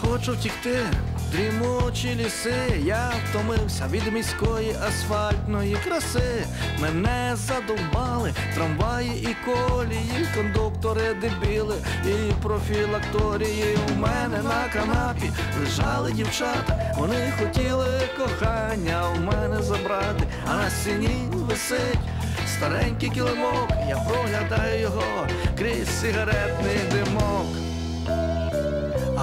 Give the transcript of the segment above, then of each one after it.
Хочу втікти, дрімучі ліси, я втомився від міської асфальтної краси. Мене задовбали трамваї і колії, кондуктори дебіли і профілакторії. У мене на канапі лежали дівчата, вони хотіли кохання у мене забрати, а на стіні висить. Старенький килимок, я проглядаю його крізь сигаретний димок.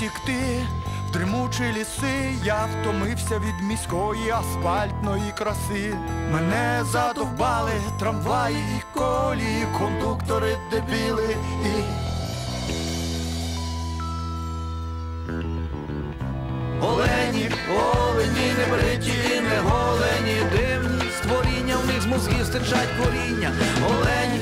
Втікти в дремучі ліси, я втомився від міської асфальтної краси. Мене задовбали трамваї і колії, кондуктори дебіли і Олені, олені, не бриті, не голені, дивні створіння, в них з мозгів стирчать коріння. Олені,